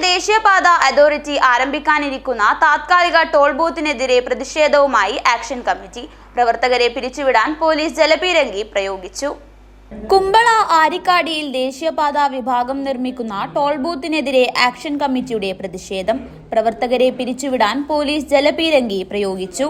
ദേശീയപാത അതോറിറ്റി ആരംഭിക്കാനിരിക്കുന്ന താത്കാലിക ടോൾ ബൂത്തിനെതിരെ പ്രതിഷേധവുമായി ആക്ഷൻ കമ്മിറ്റി. പ്രവർത്തകരെ പിരിച്ചുവിടാൻ പോലീസ് ജലപീരങ്കി പ്രയോഗിച്ചു. കുമ്പള ആരിക്കാടിയിൽ ദേശീയപാത വിഭാഗം നിർമ്മിക്കുന്ന ടോൾ ബൂത്തിനെതിരെ ആക്ഷൻ കമ്മിറ്റിയുടെ പ്രതിഷേധം. പ്രവർത്തകരെ പിരിച്ചുവിടാൻ പോലീസ് ജലപീരങ്കി പ്രയോഗിച്ചു.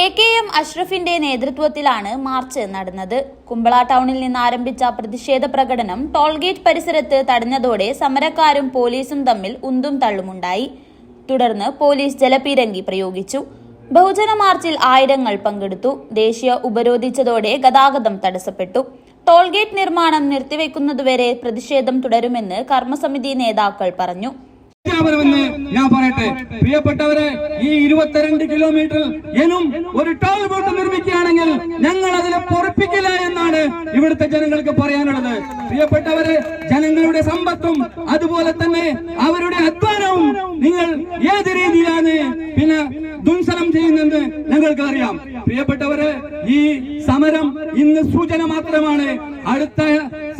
എ കെ എം അഷ്റഫിന്റെ നേതൃത്വത്തിലാണ് മാർച്ച് നടന്നത്. കുമ്പള ടൗണിൽ നിന്ന് ആരംഭിച്ച പ്രതിഷേധ പ്രകടനം ടോൾഗേറ്റ് പരിസരത്ത് തടഞ്ഞതോടെ സമരക്കാരും പോലീസും തമ്മിൽ ഉന്തും തള്ളുമുണ്ടായി. തുടർന്ന് പോലീസ് ജലപീരങ്കി പ്രയോഗിച്ചു. ബഹുജന മാർച്ചിൽ ആയിരങ്ങൾ പങ്കെടുത്തു. ദേശീയ ഉപരോധിച്ചതോടെ ഗതാഗതം തടസ്സപ്പെട്ടു. ടോൾഗേറ്റ് നിർമ്മാണം നിർത്തിവെക്കുന്നതുവരെ പ്രതിഷേധം തുടരുമെന്ന് കർമ്മസമിതി നേതാക്കൾ പറഞ്ഞു. പ്രഖ്യാപനമെന്ന് ഞാൻ പറയട്ടെ. പ്രിയപ്പെട്ടവരെ ഈ ഇരുപത്തിരണ്ട് കിലോമീറ്റർ എനും ഒരു ടോൾ ബോട്ട് നിർമ്മിക്കുകയാണെങ്കിൽ ഞങ്ങൾ അതിനെ പൊറപ്പിക്കില്ല എന്നാണ് ഇവിടുത്തെ ജനങ്ങൾക്ക് പറയാനുള്ളത്. പ്രിയപ്പെട്ടവരെ ജനങ്ങളുടെ സമ്പത്തും അതുപോലെ തന്നെ അവരുടെ അധ്വാനവും നിങ്ങൾ ഏത് രീതിയിലാണ് പിന്നെ ദുംസനം ചെയ്യുന്നത് ഞങ്ങൾക്ക് അറിയാം പ്രിയപ്പെട്ടവരെ ഈ സമരം ഇന്ന് സൂചന മാത്രമാണ്. അടുത്ത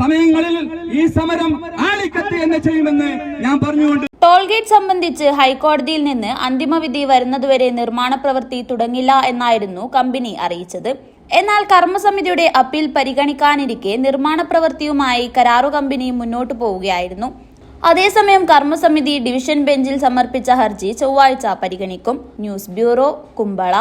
സമയങ്ങളിൽ ഈ സമരം ആളിക്കത്തി എന്ന് ചെയ്യുമെന്ന് ഞാൻ പറഞ്ഞുകൊണ്ട് ടോൾഗേറ്റ് സംബന്ധിച്ച് ഹൈക്കോടതിയിൽ നിന്ന് അന്തിമവിധി വരുന്നതുവരെ നിർമ്മാണ പ്രവൃത്തി തുടങ്ങില്ല എന്നായിരുന്നു കമ്പനി അറിയിച്ചത്. എന്നാൽ കർമ്മസമിതിയുടെ അപ്പീൽ പരിഗണിക്കാനിരിക്കെ നിർമ്മാണ പ്രവൃത്തിയുമായി കരാറു കമ്പനി മുന്നോട്ടു പോവുകയായിരുന്നു. അതേസമയം കർമ്മസമിതി ഡിവിഷൻ ബെഞ്ചിൽ സമർപ്പിച്ച ഹർജി ചൊവ്വാഴ്ച പരിഗണിക്കും. News bureau Kumbla.